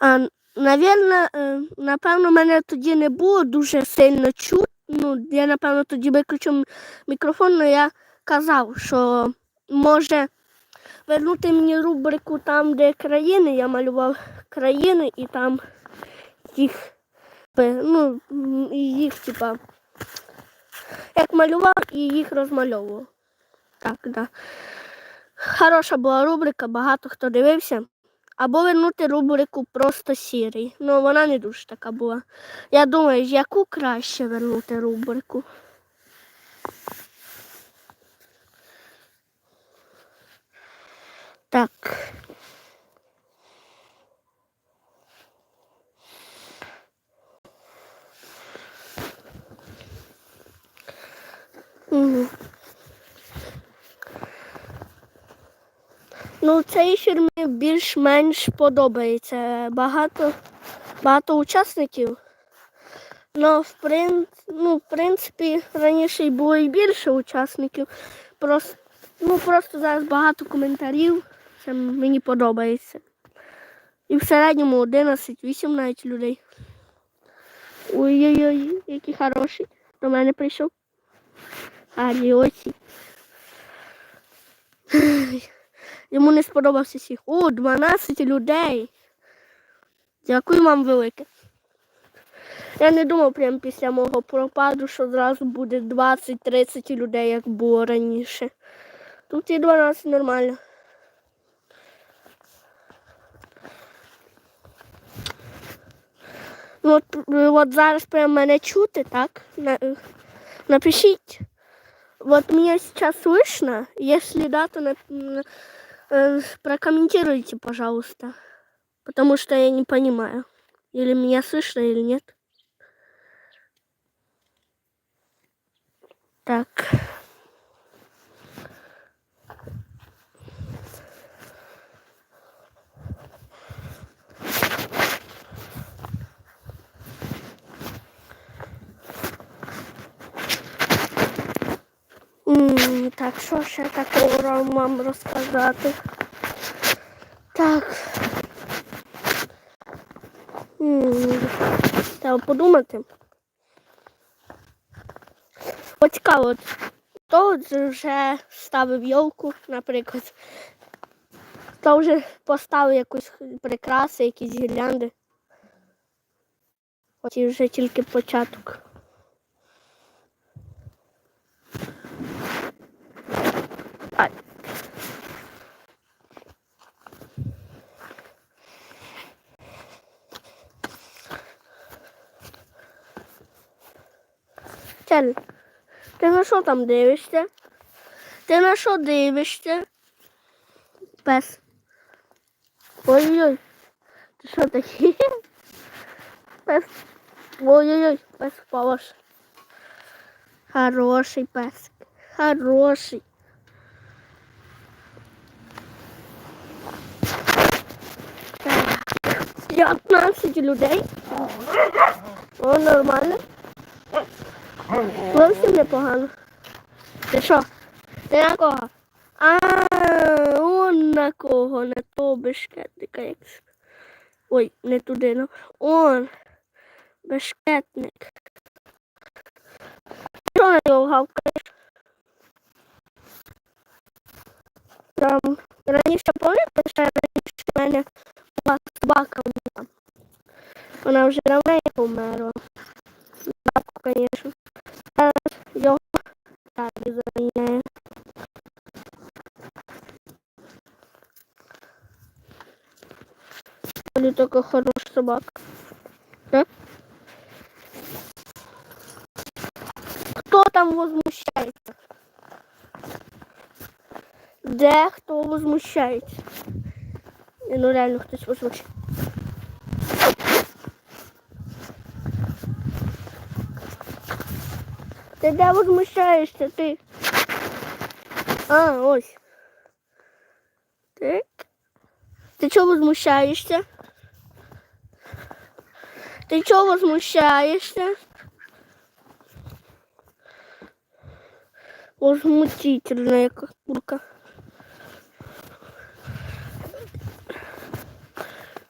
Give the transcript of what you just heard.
А, навірно, е, напевно, мене тоді не було дуже сильно чутно. Ну, я, напевно, тоді виключив мікрофон, але я казав, що може вернути мені рубрику там, де країни. Я малював країни і там їх, е, ну, їх, типа, як малював і їх розмальовував. Так, да. Хороша була рубрика, багато хто дивився. Або вернути рубрику просто сірий. Ну, вона не дуже така була. Я думаю, яку краще вернути рубрику. Так. Угу. Ну, цей фільм мені більш-менш подобається. Багато, багато учасників. Ну, в, прин... ну, в принципі, раніше було і більше учасників. Просто, ну, просто зараз багато коментарів. Це мені подобається. І в середньому 11-8 навіть людей. Ой-ой-ой, який хороший. До мене прийшов. Аріосі. Йому не сподобався всіх. О, 12 людей. Дякую вам велике. Я не думав прямо після мого пропаду, що зразу буде 20-30 людей, як було раніше. Тут і 12 нормально. Ну, от, от зараз прямо мене чути, так? Напишіть. Вот меня сейчас слышно. Если да, то на- прокомментируйте, пожалуйста. Потому что я не понимаю, или меня слышно, или нет. Так. М, Так, що ще такого вам розказати? Так. Треба подумати. Цікаво, от от вже ставив йолку, наприклад. Хто вже поставив якусь прикраси, якісь гірлянди. От і вже тільки початок. Ай. Чель, ти на там дивишся? Ти на що дивишся? Пес. Ой-ой-ой. Ти що такий? Пес. Ой-ой-ой, пес впав. Хороший пес. Хороший. 15 людей. О, нормально. Зовсім непогано. Ти що? Ти на кого? А, он на кого, на того бешкетника. Як... Ой, не туди, ну. Он. Бешкетник. Що на нього гавкаєш? Там раніше пам'ятаєте, що раніше мене собака була. Вона вже давненько померла. Бабку, звісно. Зараз його так заміняє. Или только хорошая собака. Да? Кто там возмущается? Де хто возмущається? Ну реально хтось возмущається. Ти возмущаешься ты. А, ось. Так. Ты чого возмущаешься? Ты чого возмущаешься? Возмутительная курка.